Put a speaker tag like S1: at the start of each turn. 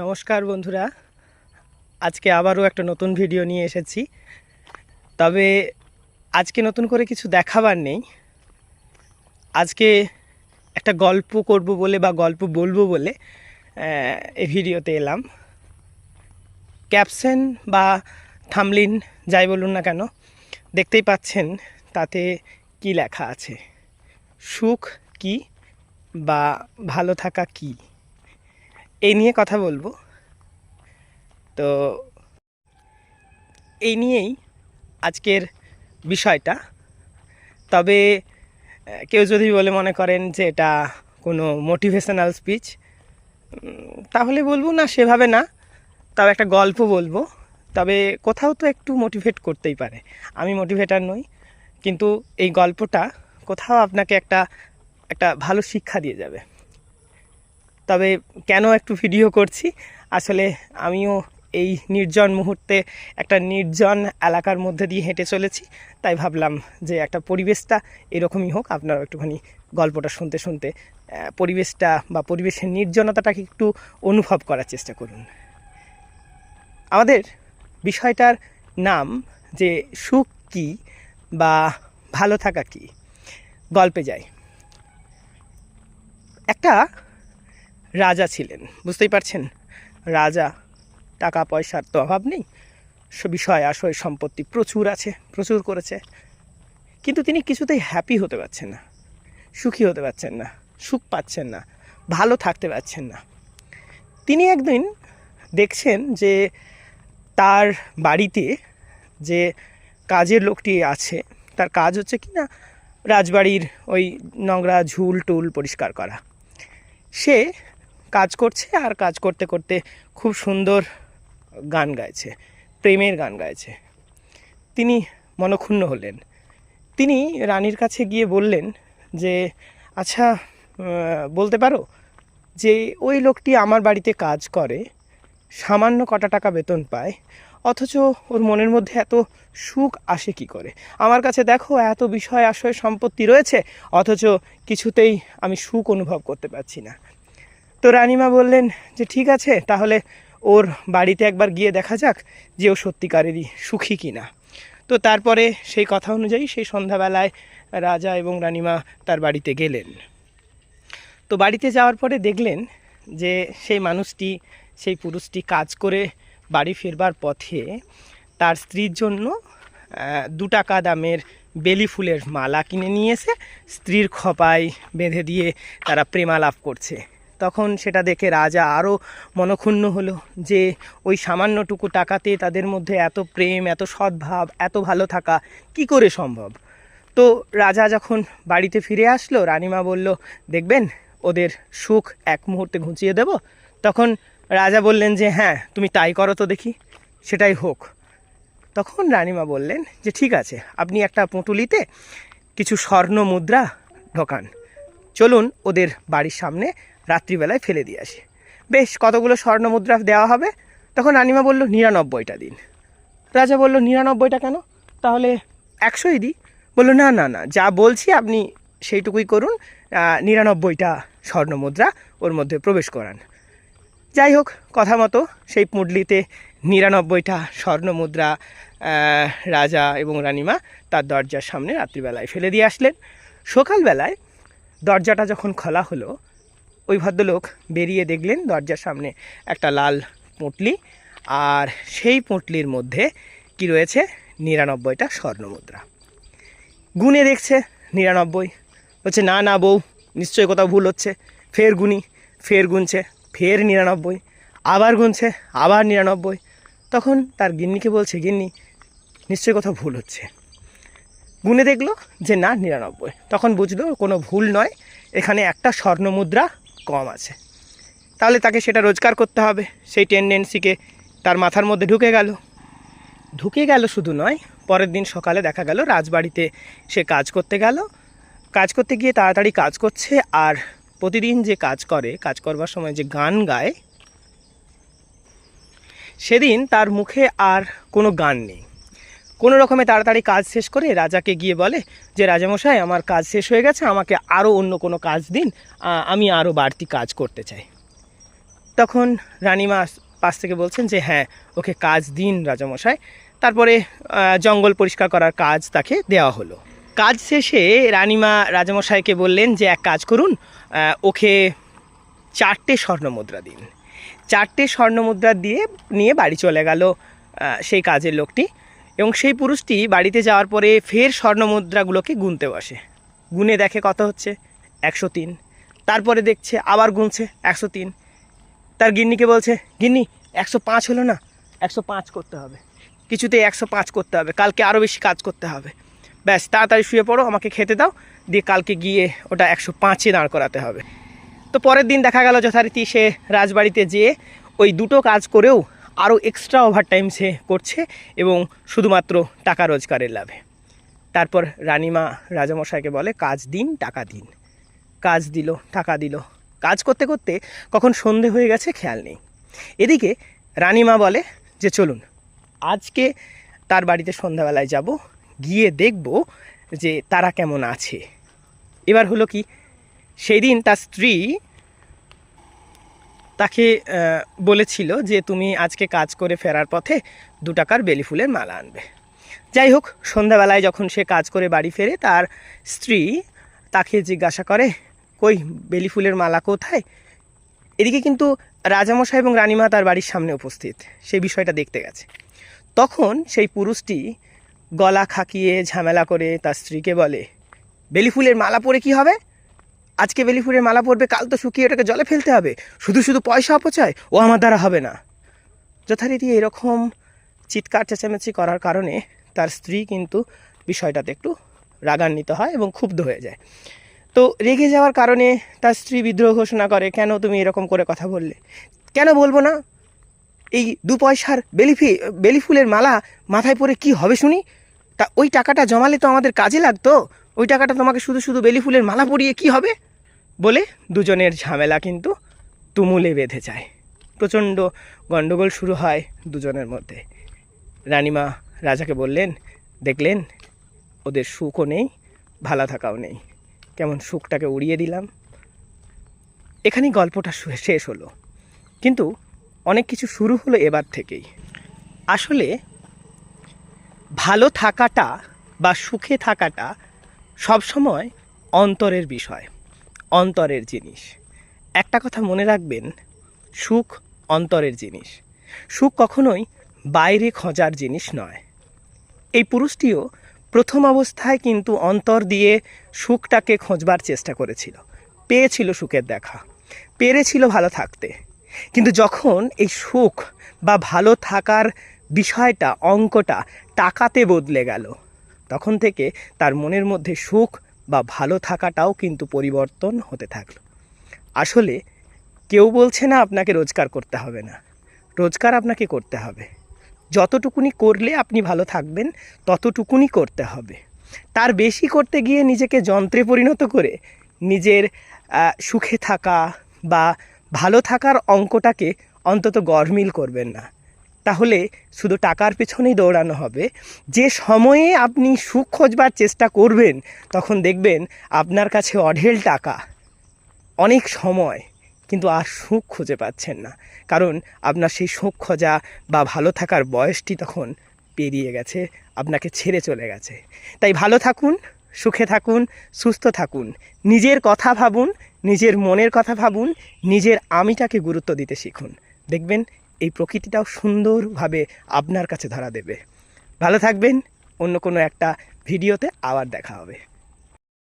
S1: নমস্কার বন্ধুরা। আজকে আবারও একটা নতুন ভিডিও নিয়ে এসেছি। তবে আজকে নতুন করে কিছু দেখাবার নেই। আজকে একটা গল্প করব বলে বা গল্প বলব বলে এই ভিডিওতে এলাম। ক্যাপশন বা থামলিন, যাই বলুন না কেন, দেখতেই পাচ্ছেন তাতে কি লেখা আছে। সুখ কি বা ভালো থাকা কী? এই নিয়ে কথা বলব। তো এই নিয়েই আজকের বিষয়টা। তবে কেউ যদি বলে মনে করেন যে এটা কোনো মোটিভেশনাল স্পিচ তাহলে বলব না, সেভাবে না। তবে একটা গল্প বলব। তবে কোথাও তো একটু মোটিভেট করতেই পারে। আমি মোটিভেটার নই, কিন্তু এই গল্পটা কোথাও আপনাকে একটা একটা ভালো শিক্ষা দিয়ে যাবে। তবে কেন একটু ভিডিও করছি? আসলে আমিও এই নির্জন মুহূর্তে একটা নির্জন এলাকার মধ্যে দিয়ে হেঁটে চলেছি, তাই ভাবলাম যে একটা পরিবেশটা এরকমই হোক, আপনারা একটুখানি গল্পটা শুনতে শুনতে পরিবেশটা বা পরিবেশের নির্জনতাটাকে একটু অনুভব করার চেষ্টা করুন। আমাদের বিষয়টার নাম যে সুখ কী বা ভালো থাকা কী, গল্পে যাই। একটা রাজা ছিলেন, বুঝতেই পারছেন? রাজা টাকা পয়সার তো অভাব নেই। বিষয় আশয় সম্পত্তি প্রচুর আছে, প্রচুর করেছে। কিন্তু তিনি কিছুতেই হ্যাপি হতে পারছেন না, সুখী হতে পারছেন না, সুখ পাচ্ছেন না, ভালো থাকতে পারছেন না। তিনি একদিন দেখছেন যে তার বাড়িতে যে কাজের লোকটি আছে, তার কাজ হচ্ছে কি না, রাজবাড়ির ওই নোংরা ঝুল টুল পরিষ্কার করা। সে কাজ করছে আর কাজ করতে করতে খুব সুন্দর গান গাইছে, প্রেমের গান গাইছে। তিনি মনক্ষুণ্ণ হলেন। তিনি রানীর কাছে গিয়ে বললেন যে আচ্ছা বলতে পারো যে, ওই লোকটি আমার বাড়িতে কাজ করে, সামান্য কটা টাকা বেতন পায়, অথচ ওর মনের মধ্যে এত সুখ আসে কি করে? আমার কাছে দেখো, এত বিষয় আশয় সম্পত্তি রয়েছে, অথচ কিছুতেই আমি সুখ অনুভব করতে পারছি না। তো রানিমা বললেন যে, ঠিক আছে, তাহলে ওর বাড়িতে একবার গিয়ে দেখা যাক যে ও সত্যিকারেরই সুখী কি না তো তারপরে সেই কথা অনুযায়ী সেই সন্ধ্যাবেলায় রাজা এবং রানিমা তার বাড়িতে গেলেন। তো বাড়িতে যাওয়ার পরে দেখলেন যে, সেই মানুষটি, সেই পুরুষটি কাজ করে বাড়ি ফেরবার পথে তার স্ত্রীর জন্য দু টাকা দামের বেলি ফুলের মালা কিনে নিয়ে এসে স্ত্রীর খপায় বেঁধে দিয়ে তারা প্রেমালাপ করছে। তখন সেটা দেখে রাজা আরও মনক্ষুণ্ণ হলো যে ওই সামান্যটুকু টাকাতে তাদের মধ্যে এত প্রেম, এত সদ্ভাব, এত ভালো থাকা কি করে সম্ভব? তো রাজা যখন বাড়িতে ফিরে আসলো, রানিমা বলল, দেখবেন, ওদের সুখ এক মুহূর্তে ঘুঁচিয়ে দেব? তখন রাজা বললেন যে হ্যাঁ তুমি তাই করো তো দেখি, সেটাই হোক। তখন রানিমা বললেন যে, ঠিক আছে, আপনি একটা পুঁটুলিতে কিছু স্বর্ণ মুদ্রা ঢোকান। চলুন ওদের বাড়ির সামনে রাত্রিবেলায় ফেলে দিয়ে আসি। বেশ, কতগুলো স্বর্ণ মুদ্রা দেওয়া হবে? তখন রানিমা বলল, নিরানব্বইটা দিন। রাজা বলল, নিরানব্বইটা কেন? তাহলে একশোই দিই। বলল, না না না, যা বলছি আপনি সেইটুকুই করুন। নিরানব্বইটা স্বর্ণ মুদ্রা ওর মধ্যে প্রবেশ করান। যাই হোক, কথা মতো সেই পুঁটলিতে নিরানব্বইটা স্বর্ণ মুদ্রা রাজা এবং রানিমা তার দরজার সামনে রাত্রিবেলায় ফেলে দিয়ে আসলেন। সকালবেলায় দরজাটা যখন খোলা হলো, ওই ভদ্রলোক বেরিয়ে দেখলেন দরজার সামনে একটা লাল পুঁটলি আর সেই পুঁটলির মধ্যে কি রয়েছে? নিরানব্বইটা স্বর্ণ মুদ্রা গুনে দেখছে নিরানব্বই। বলছে, না না বউ, নিশ্চয়ই কোথাও ভুল হচ্ছে। ফের গুনি, ফের গুনছে, ফের নিরানব্বই। আবার গুনছে, আবার নিরানব্বই। তখন তার গিন্নিকে বলছে, গিন্নি, নিশ্চয়ই কোথাও ভুল হচ্ছে। গুনে দেখল যে না, নিরানব্বই। তখন বুঝলো কোনো ভুল নয়, এখানে একটা স্বর্ণ মুদ্রা কম আছে। তাহলে তাকে সেটা রোজগার করতে হবে। সেই টেন্ডেন্সিকে তার মাথার মধ্যে ঢুকে গেল। ঢুকে গেল শুধু নয়, পরের দিন সকালে দেখা গেল রাজবাড়িতে সে কাজ করতে গেল। কাজ করতে গিয়ে তাড়াতাড়ি কাজ করছে আর প্রতিদিন যে কাজ করে, কাজ করবার সময় যে গান গায়, সেদিন তার মুখে আর কোনো গান নেই। কোনো রকমে তাড়াতাড়ি কাজ শেষ করে রাজাকে গিয়ে বলে যে, রাজামশাই, আমার কাজ শেষ হয়ে গেছে, আমাকে আরও অন্য কোনো কাজ দিন আমি আরও বাড়তি কাজ করতে চাই। তখন রানীমা পাশ থেকে বলছেন যে হ্যাঁ ওকে কাজ দিন রাজামশাই। তারপরে জঙ্গল পরিষ্কার করার কাজ তাকে দেওয়া হলো। কাজ শেষে রানীমা রাজামশাইকে বললেন যে, এক কাজ করুন ওকে চারটে স্বর্ণ মুদ্রা দিন। চারটে স্বর্ণ মুদ্রা দিয়ে, নিয়ে বাড়ি চলে গেল সেই কাজের লোকটি। এবং সেই পুরুষটি বাড়িতে যাওয়ার পরে ফের স্বর্ণ মুদ্রাগুলোকে গুনতে বসে। গুনে দেখে কত হচ্ছে? একশো তিন। তারপরে দেখছে আবার গুনছে একশো তিন। তার গিন্নিকে বলছে, গিন্নি, একশো পাঁচ হলো না? একশো পাঁচ করতে হবে। কিছুতেই একশো পাঁচ করতে হবে। কালকে আরও বেশি কাজ করতে হবে। ব্যাস, তাড়াতাড়ি শুয়ে পড়ো, আমাকে খেতে দাও। দিয়ে কালকে গিয়ে ওটা একশো পাঁচে দাঁড় করাতে হবে। তো পরের দিন দেখা গেল যথারীতি সে রাজবাড়িতে যেয়ে ওই দুটো কাজ করেও আরও এক্সট্রা ওভারটাইম সে করছে এবং শুধুমাত্র টাকা রোজগারের লাভে। তারপর রানীমা রাজামশাইকে বলে, কাজ দিন, টাকা দিন। কাজ দিল, টাকা দিল। কাজ করতে করতে কখন সন্ধে হয়ে গেছে খেয়াল নেই। এদিকে রানীমা বলে যে, চলুন, আজকে তার বাড়িতে সন্ধ্যাবেলায় যাব, গিয়ে দেখব যে তারা কেমন আছে। এবার হলো কি সেই দিন তার স্ত্রী তাকে বলেছিল যে তুমি আজকে কাজ করে ফেরার পথে দু টাকার বেলি ফুলের মালা আনবে। যাই হোক, সন্ধ্যাবেলায় যখন সে কাজ করে বাড়ি ফেরে, তার স্ত্রী তাকে জিজ্ঞাসা করে, কই, বেলি ফুলের মালা কোথায়? এদিকে কিন্তু রাজামশাই এবং রানীমা তার বাড়ির সামনে উপস্থিত। সেই বিষয়টা দেখতে গেছে। তখন সেই পুরুষটি গলা খাকিয়ে ঝামেলা করে তার স্ত্রীকে বলে, বেলি ফুলের মালা পরে কি হবে? আজকে বেলি ফুলের মালা পড়বে কাল তো শুকিয়ে ওটাকে জলে ফেলতে হবে। শুধু শুধু পয়সা অপচয়, ও আমার দ্বারা হবে না। যথারীতি এরকম চিৎকার, চেঁচামেচি করার কারণে তার স্ত্রী কিন্তু বিষয়টাতে একটু রাগান্বিত হয় এবং ক্ষুব্ধ হয়ে যায়। তো রেগে যাওয়ার কারণে তার স্ত্রী বিদ্রোহ ঘোষণা করে, কেন তুমি এরকম করে কথা বললে? কেন বলব না? এই দু পয়সার বেলিফি বেলি ফুলের মালা মাথায় পরে কি হবে শুনি? তা ওই টাকাটা জমালে তো আমাদের কাজে লাগতো। ওই টাকাটা তোমাকে শুধু শুধু বেলি ফুলের মালা পরিয়ে কি হবে? বলে দুজনের ঝামেলা কিন্তু তুমুলে বেঁধে যায়। প্রচণ্ড গণ্ডগোল শুরু হয় দুজনের মধ্যে। রানিমা রাজাকে বললেন, দেখলেন, ওদের সুখও নেই, ভালো থাকাও নেই। কেমন সুখটাকে উড়িয়ে দিলাম। এখানেই গল্পটা শেষ হলো। কিন্তু অনেক কিছু শুরু হলো এবার থেকেই। আসলে ভালো থাকাটা বা সুখে থাকাটা সবসময় অন্তরের বিষয়, অন্তরের জিনিস। একটা কথা মনে রাখবেন, সুখ অন্তরের জিনিস। সুখ কখনোই বাইরে খোঁজার জিনিস নয়। এই পুরুষটিও প্রথম অবস্থায় কিন্তু অন্তর দিয়ে সুখটাকে খোঁজবার চেষ্টা করেছিল। পেয়েছিল সুখের দেখা, পেরেছিল ভালো থাকতে। কিন্তু যখন এই সুখ বা ভালো থাকার বিষয়টা, অঙ্কটা টাকাতে বদলে গেল তখন থেকে তার মনের মধ্যে সুখ বা ভালো থাকাটাও কিন্তু পরিবর্তন হতে থাকল। আসলে কেউ বলছে না আপনাকে রোজগার করতে হবে না। রোজগার আপনাকে করতে হবে। যতটুকুনি করলে আপনি ভালো থাকবেন, ততটুকুনি করতে হবে। তার বেশি করতে গিয়ে নিজেকে যন্ত্রে পরিণত করে নিজের সুখে থাকা বা ভালো থাকার অঙ্কটাকে অন্তত গরমিল করবেন না। তাহলে শুধু টাকার পেছনেই দৌড়ানো হবে। যে সময়ে আপনি সুখ খোঁজবার চেষ্টা করবেন, তখন দেখবেন আপনার কাছে অঢেল টাকা। অনেক সময় কিন্তু আর সুখ খুঁজে পাচ্ছেন না। কারণ আপনার সেই সুখ খোঁজা বা ভালো থাকার বয়সটি তখন পেরিয়ে গেছে, আপনাকে ছেড়ে চলে গেছে। তাই ভালো থাকুন, সুখে থাকুন, সুস্থ থাকুন। নিজের কথা ভাবুন, নিজের মনের কথা ভাবুন, নিজের আমিটাকে গুরুত্ব দিতে শিখুন। দেখবেন এই প্রকৃতিটাও সুন্দরভাবে আপনার কাছে ধরা দেবে। ভালো থাকবেন, অন্য কোনো একটা ভিডিওতে আবার দেখা হবে।